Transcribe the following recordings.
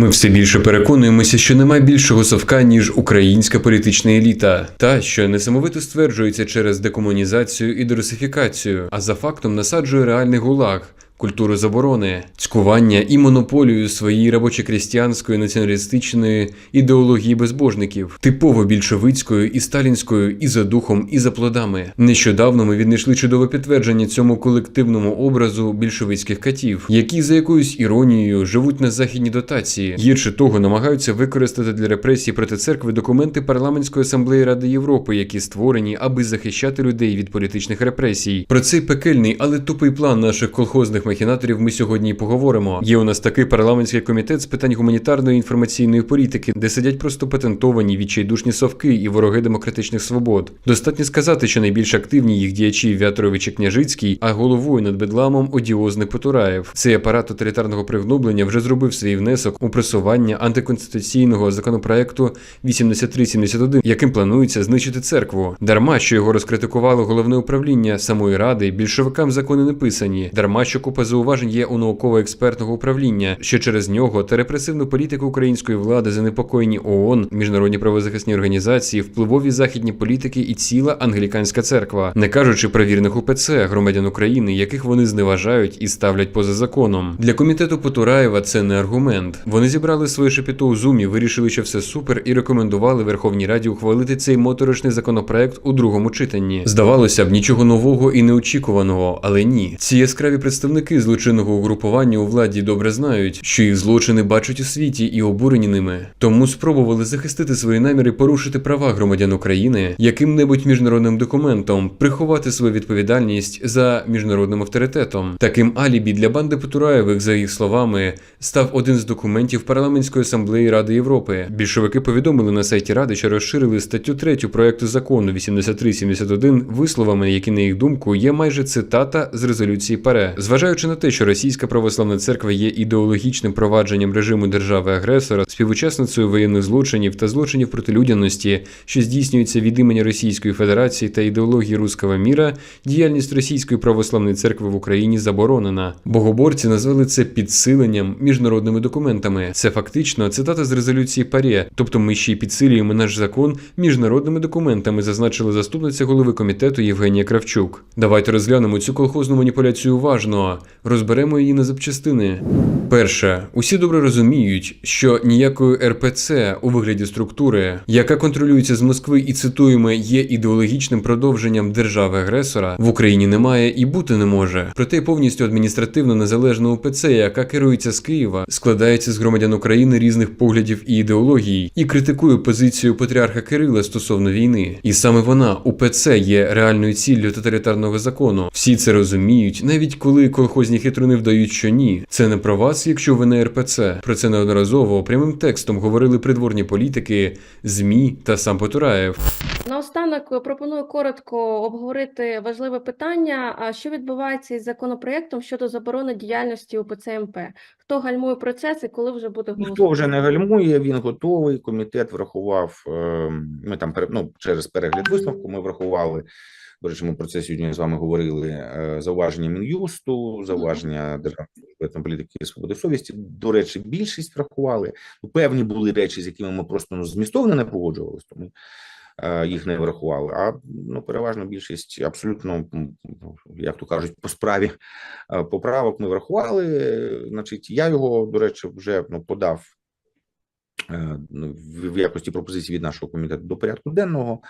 Ми все більше переконуємося, що немає більшого совка, ніж українська політична еліта, та що несамовито стверджується через декомунізацію і дерусифікацію, а за фактом насаджує реальний гулаг. Культуру заборони, цькування і монополію своєї робочо-крістіянської націоналістичної ідеології безбожників, типово більшовицькою і сталінською і за духом, і за плодами. Нещодавно ми віднайшли чудове підтвердження цьому колективному образу більшовицьких катів, які за якоюсь іронією живуть на західній дотації. Гірше того, намагаються використати для репресій проти церкви документи парламентської асамблеї Ради Європи, які створені, аби захищати людей від політичних репресій. Про цей пекельний, але тупий план наших колхозних махінаторів ми сьогодні і поговоримо. Є у нас такий парламентський комітет з питань гуманітарної і інформаційної політики, де сидять просто патентовані відчайдушні совки і вороги демократичних свобод. Достатньо сказати, що найбільш активні їх діячі В'ятрович і Княжицький, а головою над бедламом одіозний Потураєв. Цей апарат тоталітарного пригноблення вже зробив свій внесок у пресування антиконституційного законопроекту 8371, яким планується знищити церкву. Дарма, що його розкритикувало головне управління самої ради, більшовикам закони не писані. Дарма, що купа зауважень є у науково-експертного управління, що через нього та репресивну політику української влади занепокоєні ООН, міжнародні правозахисні організації, впливові західні політики і ціла англіканська церква, не кажучи про вірних УПЦ, громадян України, яких вони зневажають і ставлять поза законом. Для комітету Потураєва це не аргумент. Вони зібрали своє шепіто у зумі, вирішили, що все супер, і рекомендували Верховній Раді ухвалити цей моторошний законопроект у другому читанні. Здавалося б, нічого нового і неочікуваного, але ні. Ці яскраві представники злочинного угрупування у владі добре знають, що їх злочини бачать у світі і обурені ними. Тому спробували захистити свої наміри порушити права громадян України яким-небудь міжнародним документом, приховати свою відповідальність за міжнародним авторитетом. Таким алібі для банди Потураєвих, за їх словами, став один з документів парламентської асамблеї Ради Європи. Більшовики повідомили на сайті Ради, що розширили статтю 3 проекту закону 8371 висловами, які на їх думку є майже цитата з резолюції ПАРЕ. Зважаючи на те, що Російська православна церква є ідеологічним провадженням режиму держави-агресора, співучасницею воєнних злочинів та злочинів проти людяності, що здійснюються від імені Російської Федерації та ідеології руського міра, діяльність Російської православної церкви в Україні заборонена. Богоборці назвали це підсиленням міжнародними документами. Це фактично цитата з резолюції ПАРЄ, тобто ми ще й підсилюємо наш закон міжнародними документами, зазначила заступниця голови комітету Євгенія Кравчук. Давайте розглянемо цю колхозну маніпуляцію уважно, розберемо її на запчастини. Перше, усі добре розуміють, що ніякої РПЦ у вигляді структури, яка контролюється з Москви і цитуємо, є ідеологічним продовженням держави-агресора, в Україні немає і бути не може. Проте повністю адміністративно незалежна УПЦ, яка керується з Києва, складається з громадян України різних поглядів і ідеологій, і критикує позицію патріарха Кирила стосовно війни. І саме вона, УПЦ, є реальною ціллю тоталітарного закону. Всі це розуміють, навіть коли колхозні хитруни вдають, що ні. Це не про вас, якщо ви не РПЦ. Про це неодноразово прямим текстом говорили придворні політики, ЗМІ та сам Потураєв. Наостанок пропоную коротко обговорити важливе питання: а що відбувається із законопроектом щодо заборони діяльності УПЦ МП? Хто гальмує процес і коли вже буде Ніхто вже не гальмує, він готовий. Комітет врахував. е, Ми там ну, через перегляд висновку. Ми врахували. До речі, ми про це сьогодні з вами говорили. е, Зауваження мін'юсту, зауваження державної політики свободи совісті. До речі, більшість врахували. Ну, Певні були речі, з якими ми просто ну, змістовно не погоджувалися, тому е, їх не врахували. А ну, переважно більшість абсолютно, як то кажуть, по справі е, поправок ми врахували. Значить, я його, до речі, вже ну, подав ну, в якості пропозиції від нашого комітету до порядку денного.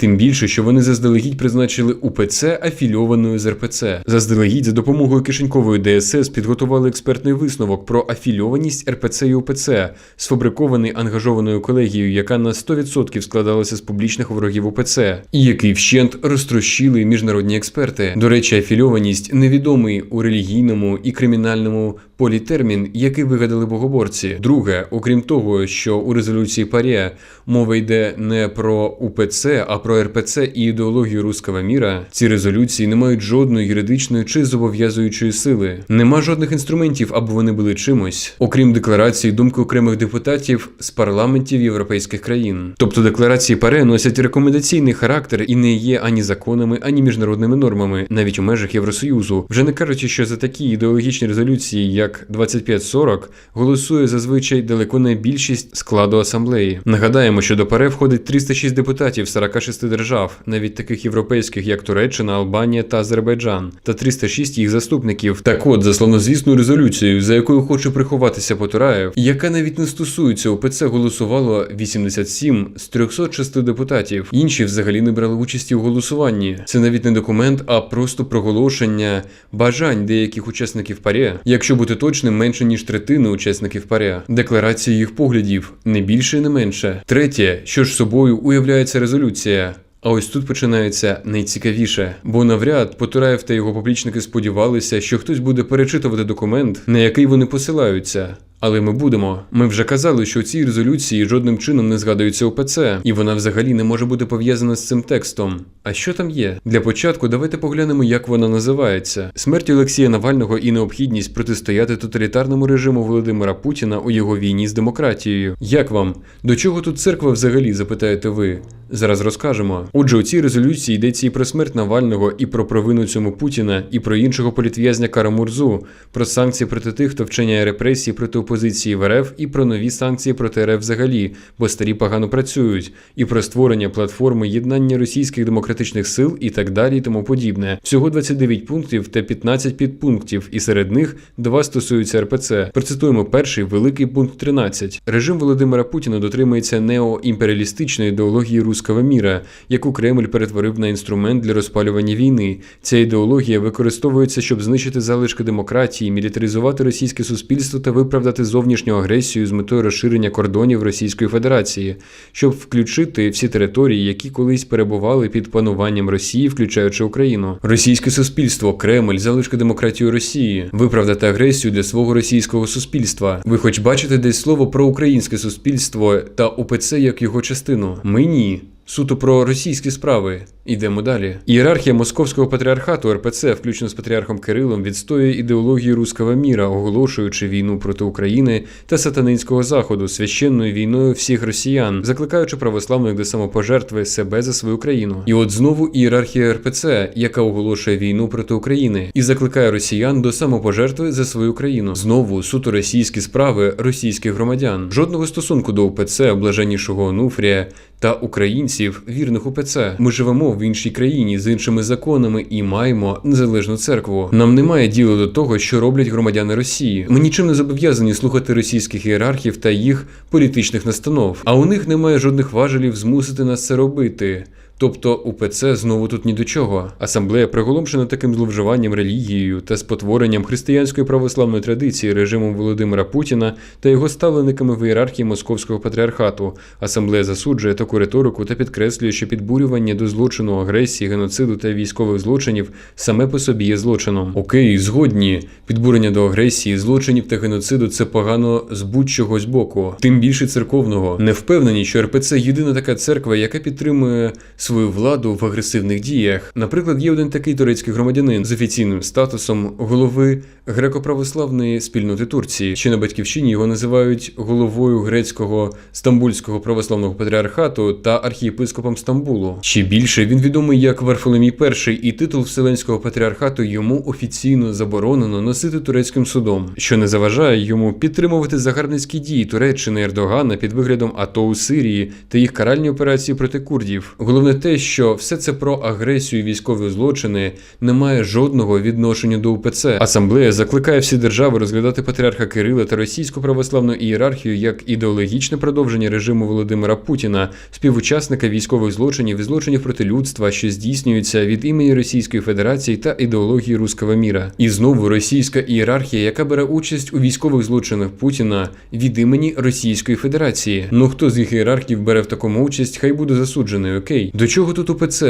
Тим більше, що вони заздалегідь призначили УПЦ афільованою з РПЦ. Заздалегідь за допомогою кишенькової ДСС підготували експертний висновок про афільованість РПЦ і УПЦ, сфабрикований ангажованою колегією, яка на 100% складалася з публічних ворогів УПЦ, і який вщент розтрощили міжнародні експерти. До речі, афільованість невідомий у релігійному і кримінальному полі термін, який вигадали богоборці. Друге, окрім того, що у резолюції ПАРЄ мова йде не про УПЦ, а про РПЦ і ідеологію руского міра, ці резолюції не мають жодної юридичної чи зобов'язуючої сили. Нема жодних інструментів, аби вони були чимось, окрім декларації думки окремих депутатів з парламентів європейських країн. Тобто декларації ПАРЕ носять рекомендаційний характер і не є ані законами, ані міжнародними нормами, навіть у межах Євросоюзу. Вже не кажучи, що за такі ідеологічні резолюції, як 2540, голосує зазвичай далеко не більшість складу асамблеї. Нагадаємо, що до ПАРЕ входить 306 депутатів з 46 держав, навіть таких європейських, як Туреччина, Албанія та Азербайджан, та 306 їх заступників. Так от, за славнозвісну резолюцію, за якою хоче приховатися Потураєв, яка навіть не стосується ОПЦ, голосувало 87 з 306 депутатів. Інші взагалі не брали участі у голосуванні. Це навіть не документ, а просто проголошення бажань деяких учасників ПАРЄ, якщо бути точним, менше ніж третини учасників паря, Декларації їх поглядів не більше не менше. Третє, що ж собою уявляється резолюція. А ось тут починається найцікавіше, бо навряд Потураєв та його поплічники сподівалися, що хтось буде перечитувати документ, на який вони посилаються. Але ми будемо. Ми вже казали, що у цій резолюції жодним чином не згадується ОПЦ, і вона взагалі не може бути пов'язана з цим текстом. А що там є? Для початку давайте поглянемо, як вона називається: смерть Олексія Навального і необхідність протистояти тоталітарному режиму Володимира Путіна у його війні з демократією. Як вам? До чого тут церква взагалі? запитаєте ви? Зараз розкажемо. Отже, у цій резолюції йдеться і про смерть Навального, і про провину цьому Путіна, і про іншого політв'язня Карамурзу, про санкції проти тих, хто вчиняє репресії проти опозиції в РФ, і про нові санкції проти РФ взагалі, бо старі погано працюють, і про створення платформи єднання російських демократичних сил і так далі, і тому подібне. Всього 29 пунктів та 15 підпунктів, і серед них два стосуються РПЦ. Процитуємо перший великий пункт 13. Режим Володимира Путіна дотримується неоімперіалістичної ідеології руського міра, яку Кремль перетворив на інструмент для розпалювання війни. Ця ідеологія використовується, щоб знищити залишки демократії, мілітаризувати російське суспільство та виправдати зовнішню агресію з метою розширення кордонів Російської Федерації, щоб включити всі території, які колись перебували під пануванням Росії, включаючи Україну. Російське суспільство, Кремль, залишки демократії Росії, виправдати агресію для свого російського суспільства. Ви хоч бачите десь слово про українське суспільство та УПЦ як його частину? Ми ні. Суто про російські справи. Ідемо далі. Ієрархія Московського патріархату РПЦ, включно з патріархом Кирилом, відстоює ідеологію руського міра, оголошуючи війну проти України та сатанинського заходу, священною війною всіх росіян, закликаючи православних до самопожертви себе за свою країну. І от знову ієрархія РПЦ, яка оголошує війну проти України, і закликає росіян до самопожертви за свою країну. Знову суто російські справи російських громадян. Жодного стосунку до УПЦ, блаженнішого Онуфрія та українців, вірних УПЦ. Ми живемо в іншій країні з іншими законами і маємо незалежну церкву. Нам немає діла до того, що роблять громадяни Росії. Ми нічим не зобов'язані слухати російських ієрархів та їх політичних настанов. А у них немає жодних важелів змусити нас це робити. Тобто УПЦ знову тут ні до чого. Асамблея приголомшена таким зловживанням релігією та спотворенням християнської православної традиції режимом Володимира Путіна та його ставлениками в ієрархії Московського патріархату. Асамблея засуджує таку риторику та підкреслює, що підбурювання до злочину агресії, геноциду та військових злочинів саме по собі є злочином. Окей, згодні. Підбурення до агресії, злочинів та геноциду це погано з будь-чогось боку, тим більше церковного. Не впевнені, що РПЦ єдина така церква, яка підтримує свою владу в агресивних діях. Наприклад, є один такий турецький громадянин з офіційним статусом голови греко-православної спільноти Турції. Ще на батьківщині його називають головою грецького стамбульського православного патріархату та архієпископом Стамбулу. Ще більше він відомий як Варфоломій І, і титул Вселенського патріархату йому офіційно заборонено носити турецьким судом, що не заважає йому підтримувати загарбницькі дії Туреччини Ердогана під виглядом АТО у Сирії та їх каральні операції проти курдів. Головне те, що все це про агресію і військові злочини не має жодного відношення до УПЦ. Асамблея закликає всі держави розглядати патріарха Кирила та російську православну ієрархію як ідеологічне продовження режиму Володимира Путіна, співучасника військових злочинів і злочинів проти людства, що здійснюються від імені Російської Федерації та ідеології руського міра. І знову російська ієрархія, яка бере участь у військових злочинах Путіна від імені Російської Федерації. Ну хто з їх ієрархів бере в такому участь, хай буде засуджений, окей. До чого тут УПЦ?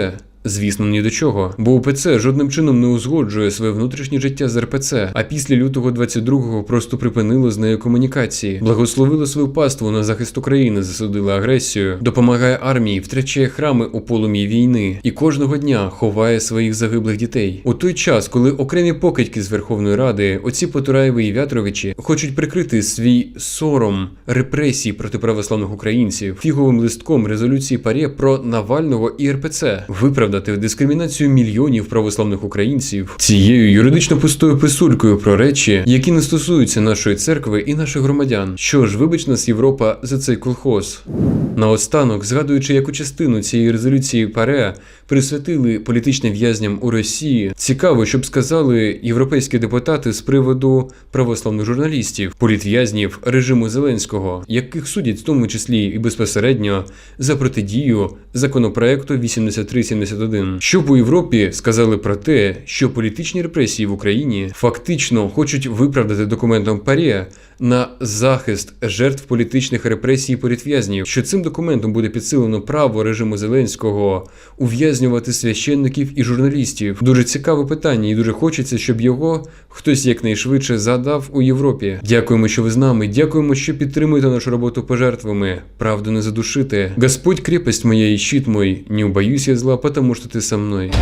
Звісно, ні до чого, бо УПЦ жодним чином не узгоджує своє внутрішнє життя з РПЦ, а після лютого 22-го просто припинило з нею комунікації, благословило свою паству на захист України, засудила агресію, допомагає армії, втрачає храми у полум'ї війни і кожного дня ховає своїх загиблих дітей. У той час, коли окремі покидьки з Верховної Ради, оці Потураєви і В'ятровичі, хочуть прикрити свій сором репресій проти православних українців фіговим листком резолюції ПАРЄ про Навального і РПЦ, виправдати дискримінацію мільйонів православних українців цією юридично пустою писулькою про речі, які не стосуються нашої церкви і наших громадян. Що ж, вибач нас, Європа, за цей колхоз. Наостанок, згадуючи, яку частину цієї резолюції ПАРЕ присвятили політичним в'язням у Росії, цікаво, щоб сказали європейські депутати з приводу православних журналістів, політв'язнів режиму Зеленського, яких судять в тому числі і безпосередньо за протидію законопроекту 8371. Щоб у Європі сказали про те, що політичні репресії в Україні фактично хочуть виправдати документом ПАРЄ на захист жертв політичних репресій політв'язнів, що цим документом буде підсилено право режиму Зеленського ув'язнювати священників і журналістів. Дуже цікаве питання, і дуже хочеться, щоб його хтось якнайшвидше задав у Європі. Дякуємо, що ви з нами. Дякуємо, що підтримуєте нашу роботу пожертвами. Правду не задушите. Господь крепость моя і щит мой. Не убоюсь я зла, потому что ты со мной.